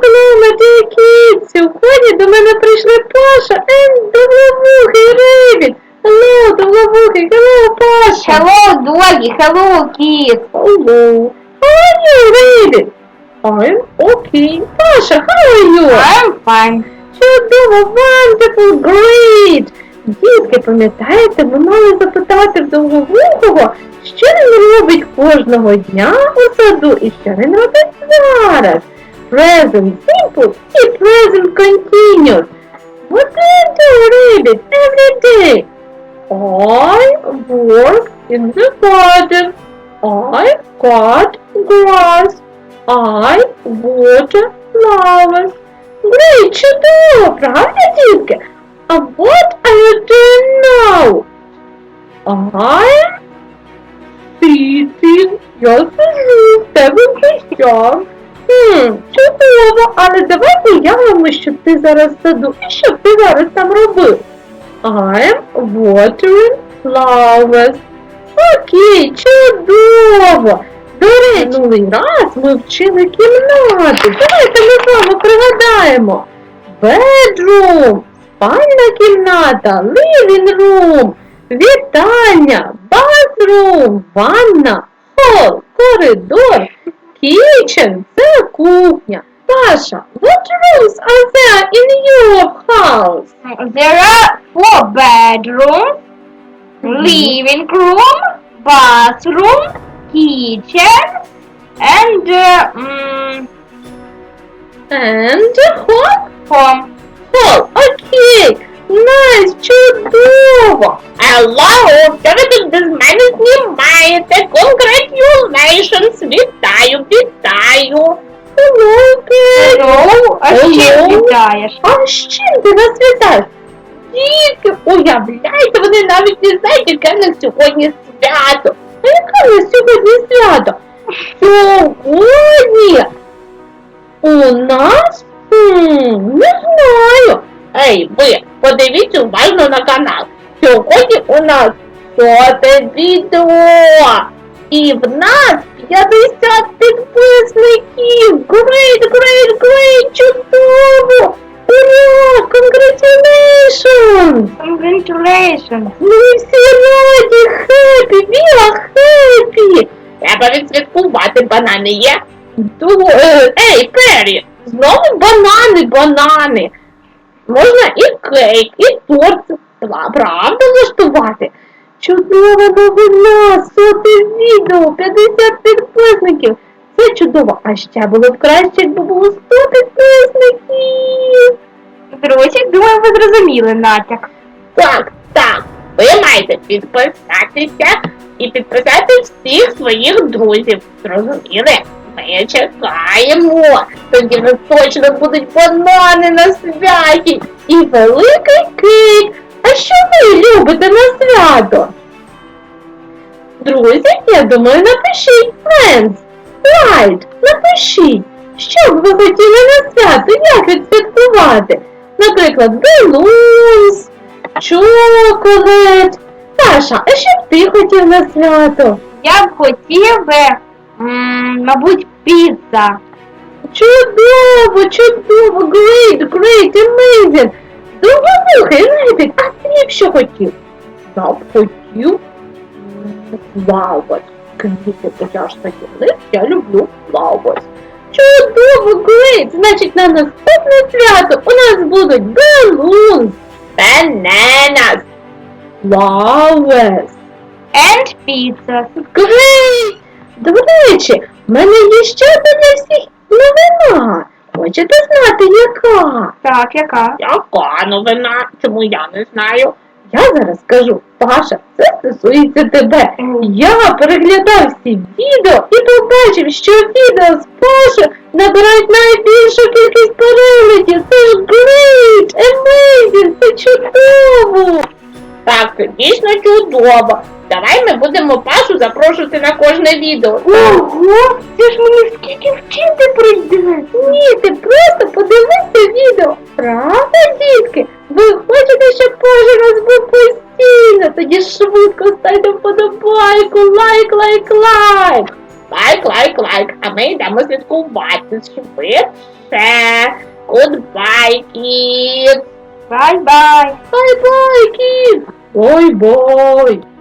hello, my dear kids! Сьогодні до мене прийшли Паша and Довговухий Ревід. Hello, Довговухий, hello, Паша. Hello, doggy. Hello, kids. Hello. How are you? I'm okay. Паша, how are you? I'm fine. Чудово, wonderful, great! Дітки, пам'ятаєте, ми мали запитати в довговухого, що він робить кожного дня у саду і що він робить зараз. Present simple і present continuous. What do you do, Rabbit, every day? I work in the garden. I cut grass. I water flowers. Great, чудово, правда, дітки? А what are you doing now? I'm sitting. Я сижу в тебе в гостях. Хм, чудово, але давай уявимо, що ти зараз саду. І що б ти зараз там робив? I'm watering flowers. Окей, чудово. До речі, минулий раз ми вчили кімнати. Давайте ми з вами пригадаємо. Bedroom, спальна кімната, living room, вітальня, bathroom, ванна, hall, коридор, kitchen – кухня. Паша, what rooms are there in your house? There are four bedrooms, living room, bathroom, kitchen, and uh, mm, And home? home. Hall, окей. Найс, чудово. Hello, що ви тут без мене знімаєте? Congratulations, вітаю, вітаю. Hello. А Hello. чим вітаєш? А з чим ти нас вітаєш? Дітки, уявляєте, вони навіть не знають, яке на сьогодні свято. А яке на сьогодні свято? Сьогодні у нас хм, не знаю. Ей, ви, подивіться уважно на канал. Сьогодні у нас соте відео. І в нас 50 підписників. Great, great, great, чудово! Ура! Congratulations! Congratulations. Ми всі раді, хеппі, біла хеппі. Треба відсвяткувати, банани є. Ду- Ей, Пері, знову банани, банани. Можна і кейк, і торт. Правда влаштувати? Чудова новина, соте відео, 50 підписників. Це чудово, а ще було б краще, якби було 100 підписників. Друзі, думаю, ви зрозуміли натяк. Так, так. Ви маєте підписатися і підписати всіх своїх друзів. Зрозуміли? Ми чекаємо. Тоді в нас точно будуть банани на святі і великий кейк. А що ви любите на свято? Друзі, я думаю, напишіть friends, like, напишіть, що б ви хотіли на свято, як відсвяткувати. Наприклад, balloons, чоколад. Саша, а що б ти хотів на свято? Я б хотів м, мабуть, піца. Чудово, чудово, great, great, amazing. Довгонухий ребіт, а ти б що хотів? Я б хотів flowers. Квіти потяжна лист, я люблю flowers. Чудово, great! Значить, на наступне свято у нас будуть balloons, bananas, flowers. And pizza. Great! До речі, в мене є ще одна для всіх новина. Хочете знати, яка? Так, яка? Яка новина? Чому я не знаю? Я зараз скажу, Паша, це стосується тебе. Я переглядав всі відео і побачив, що відео з Пашою набирають найбільшу кількість переглядів. Це ж great, amazing, це чудово. Так, дійсно чудово. Давай ми будемо Пашу запрошувати на кожне відео. Ого, це ж мені скільки вчити прийдеться. Ні, ти просто подивися відео. Правда, дітки? Ви хочете, щоб Боже нас був постійно? Тоді швидко ставте вподобайку, лайк, лайк, лайк. Лайк, лайк, лайк. А ми йдемо слідкувати швидше. Goodbye, kids. Bye bye. Bye bye, kids. Bye bye.